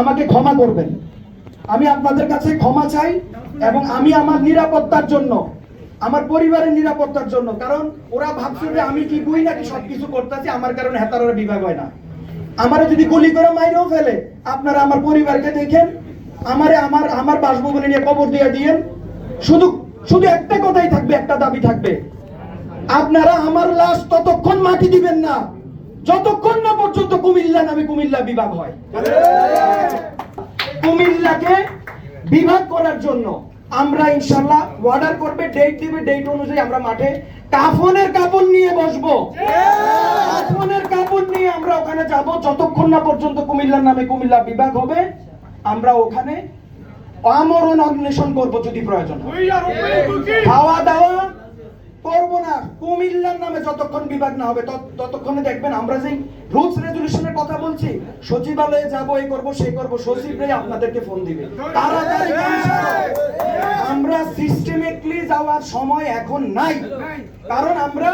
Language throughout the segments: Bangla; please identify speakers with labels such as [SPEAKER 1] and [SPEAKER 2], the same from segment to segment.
[SPEAKER 1] আমাকে ক্ষমা করবেন। আমি আপনাদের কাছে ক্ষমা চাই এবং আমি আমার নিরাপত্তার জন্য, আমার পরিবারের নিরাপত্তার জন্য, কারণ ওরা ভাবছে যে আমি কি বুই নাকি সবকিছু করতেছি, আমার কারণে হেতারা বিভাগ হয় না। আমারে যদি গুলি করে মাইরেও ফেলে, আপনারা আমার পরিবারকে দেখেন, আমারে আমার আমার বাসভবনে নিয়ে কবর দিয়ে দিয়েন। শুধু শুধু একটা কথাই থাকবে, একটা দাবি থাকবে। আপনারা আমার লাশ ততক্ষণ মাটি দিবেন না। যতক্ষণ না পর্যন্ত কুমিল্লা নামে কুমিল্লা বিভাগ হয়। কুমিল্লাকে বিভাগ করার জন্য আমরা ইনশাল্লাহ অর্ডার করবে ডেট দিবে ডেট অনুযায়ী আমরা মাঠে কাফনের কাপড় নিয়ে বসবো। কাফনের কাপড় নিয়ে আমরা ওখানে যাব। যতক্ষণ না পর্যন্ত কুমিল্লার নামে কুমিল্লা বিভাগ হবে আমরা ওখানে আমরণ অন্বেষণ করব যদি প্রয়োজন হয়। খাওয়া কুমিল্লার নামে যতক্ষণ বিভাগ না হবে ততক্ষণে দেখবেন আমরা যে রুলস রেজুলেশনের কথা বলছি সচিবালয়ে যাব এই করব সেই করব সচিবরাই আপনাদেরকে ফোন দিবে। তাড়াতাড়ি আমরা সিস্টেমেটলি যাওয়ার সময় এখন নাই। কারণ আমরা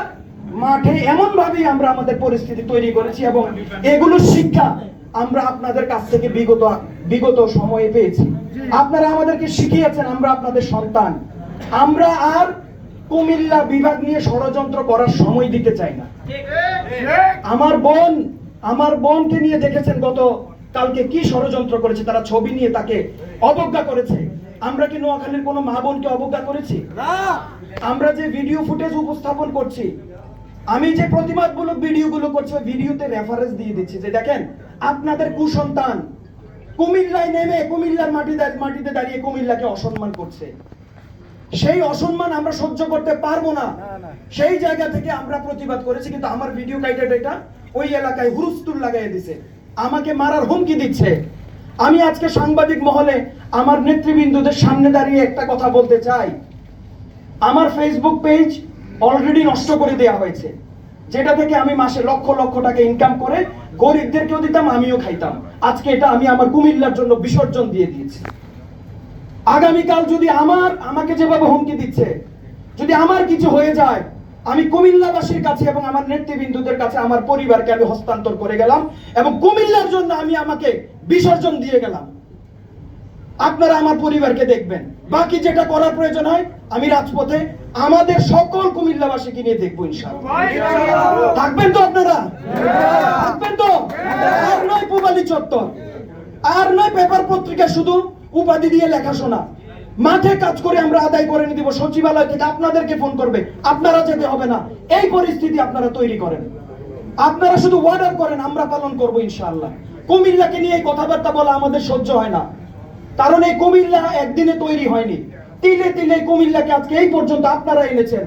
[SPEAKER 1] মাঠে এমন ভাবেই আমরা আমাদের পরিস্থিতি তৈরি করেছি এবং এগুলো শিক্ষা আমরা আপনাদের কাছ থেকে বিগত বিগত সময়ে পেয়েছি। আপনারা আমাদেরকে শিখিয়েছেন আমরা আপনাদের সন্তান। আমরা আর কুমিল্লা বিভাগ নিয়ে ষড়যন্ত্র করার সময় দিতে চাই না। আমার বোন আমার বোনকে নিয়ে দেখেছেন গত কালকে কি ষড়যন্ত্র করেছে তারা ছবি নিয়ে তাকে অবজ্ঞা করেছে। আমরা কি নোয়াখালীর কোনো মা বোনকে অবজ্ঞা করেছি? আমরা যে ভিডিও ফুটেজ উপস্থাপন করছি আমি যে প্রতিবাদমূলক ভিডিওগুলো করছি ওই ভিডিওতে রেফারেন্স দিয়ে দিচ্ছি যে দেখেন আপনাদের কুসন্তান কুমিল্লায় নেমে কুমিল্লার মাটি মাটিতে দাঁড়িয়ে কুমিল্লাকে অসম্মান করছে। সেই অসম্মান আমরা সহ্য করতে পারব না। সেই জায়গা থেকে আমরা প্রতিবাদ করেছি কিন্তু আমার ভিডিও কাইটেড এটা ওই এলাকায় হুরুস্তুর লাগাই দিছে। আমাকে মারার হুমকি দিচ্ছে। আমি আজকে সাংবাদিক মহলে আমার নেতৃবৃন্দদের সামনে দাঁড়িয়ে একটা কথা বলতে চাই। আমার ফেসবুক পেজ অলরেডি নষ্ট করে দেওয়া হয়েছে। যেটা থেকে আমি মাসে লক্ষ লক্ষ টাকা ইনকাম করে গরিবদেরকেও দিতাম আমিও খাইতাম। আজকে এটা আমি আমার কুমিল্লার জন্য বিসর্জন দিয়ে দিয়েছি। আগামীকাল যদি আমার আমাকে যেভাবে হুমকি দিচ্ছে যদি আমার কিছু হয়ে যায় আমি কুমিল্লাবাসীর কাছে এবং আমার নেতৃবৃন্দুদের কাছে আমার পরিবারকে আমি হস্তান্তর করে গেলাম এবং কুমিল্লার জন্য আমি আমাকে বিসর্জন দিয়ে গেলাম। আপনারা আমার পরিবারকে দেখবেন। বাকি যেটা করার প্রয়োজন হয় আমি রাজপথে আমাদের সকল কুমিল্লাবাসীকে নিয়ে দেখব ইনশাআল্লাহ। থাকবেন তো আপনারা? থাকবেন তো? আর নয় পুবালি চত্বর। আর নয় পেপার পত্রিকা শুধু। উপাধি দিয়ে লেখাশোনা। মাঠে কাজ করে আমরা আদায় করে নিয়ে দিব সচিবালয় থেকে আপনাদেরকে ফোন করবে, আপনারা যেতে হবে না। এই পরিস্থিতি আপনারা তৈরি করেন। আপনারা শুধু অর্ডার করেন, আমরা পালন করব ইনশাআল্লাহ। কুমিল্লাকে নিয়ে এই কথাবার্তা বলা আমাদের সহ্য হয় না। কারণ এই কুমিল্লা একদিনে তৈরি হয়নি। তিলে তিলে কুমিল্লাকে আজকে এই পর্যন্ত আপনারা এনেছেন।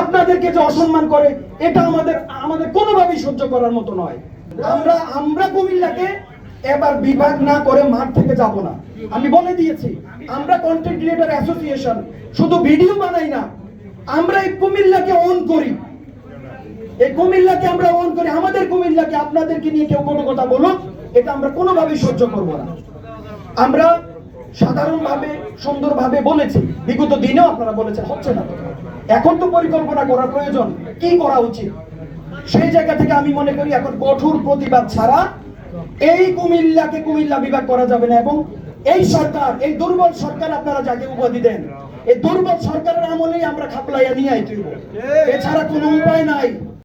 [SPEAKER 1] আপনাদেরকে যে অসম্মান করে, এটা আমাদের আমাদের কোনোভাবেই সহ্য করার মতো নয়। আমরা আমরা কুমিল্লাকে এবার বিভাগ না করে মাঠ থেকে যাব না। আমি বলে দিয়েছি, আমরা কন্টেন্ট ক্রিয়েটর অ্যাসোসিয়েশন শুধু ভিডিও বানাই না, আমরা এই কুমিল্লাকে অন করি। এই কুমিল্লাকে আমরা অন করি, আমাদের কুমিল্লাকে আপনাদেরকে নিয়ে কেউ কোনো কথা বলুক, এটা আমরা কোনোভাবেই সহ্য করব না। আমরা সাধারণভাবে, সুন্দরভাবে বলেছি, বিগত দিনেও আপনারা বলেছেন, হচ্ছে না। এখন তো পরিকল্পনা করা প্রয়োজন, কি করা উচিত? সেই জায়গা থেকে আমি মনে করি এখন কঠোর প্রতিবাদ ছাড়া এই কুমিল্লাকে কুমিল্লা বিভাগ করা যাবে না এবং এই সরকার এই দুর্বল সরকার আপনারা যাকে উপাধি দেন এই দুর্বল সরকারের আমলেই আমরা খাপলাইয়া নিয়ে আইতে এছাড়া কোনো উপায় নাই।